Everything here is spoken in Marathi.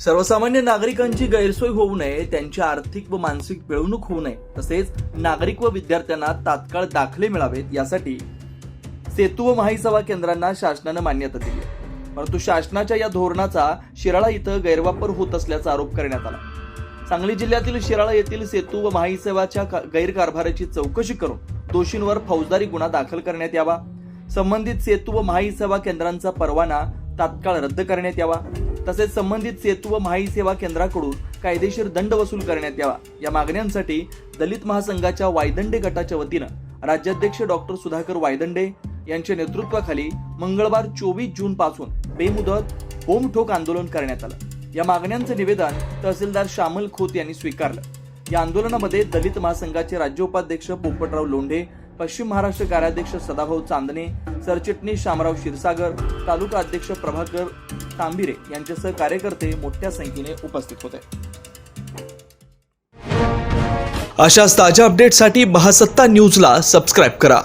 सर्वसामान्य नागरिकांची गैरसोय होऊ नये त्यांची आर्थिक व मानसिक पिळवणूक होऊ नये तसेच नागरिक व विद्यार्थ्यांना तात्काळ दाखले मिळावेत यासाठी सेतू व महाईसेवा केंद्रांना शासनानं मान्यता दिली परंतु शासनाच्या या धोरणाचा शिराळा इथं गैरवापर होत असल्याचा आरोप करण्यात आला. सांगली जिल्ह्यातील शिराळा येथील सेतू व महाईसेवाच्या सेवाच्या गैरकारभाराची चौकशी करून दोषींवर फौजदारी गुन्हा दाखल करण्यात यावा. संबंधित सेतू व महाईसेवा केंद्रांचा परवाना तात्काळ रद्द करण्यात यावा. तसेच संबंधित सेतू व महाई सेवा केंद्राकडून कायदेशीर दंड वसूल करण्यात यावा. या मागण्यांसाठी दलित महासंघाच्या वायदंडे गटाच्या वतीनं राज्याध्यक्ष डॉक्टर सुधाकर वायदंडे यांच्या नेतृत्वाखाली मंगळवार चोवीस जून पासून बेमुदत होम ठोक आंदोलन करण्यात आलं. या मागण्यांचं निवेदन तहसीलदार श्यामल खोत यांनी स्वीकारलं. या आंदोलनामध्ये दलित महासंघाचे राज्य उपाध्यक्ष पोपटराव लोंढे पश्चिम महाराष्ट्र कार्याध्यक्ष सदाभाऊ चांदणे सरचिटणीस शामराव क्षीरसागर तालुका अध्यक्ष प्रभाकर तांबिरे यांच्यासह कार्यकर्ते मोठ्या संख्येने उपस्थित होते. अशाच ताज्या अपडेटसाठी महासत्ता न्यूजला सबस्क्राईब करा.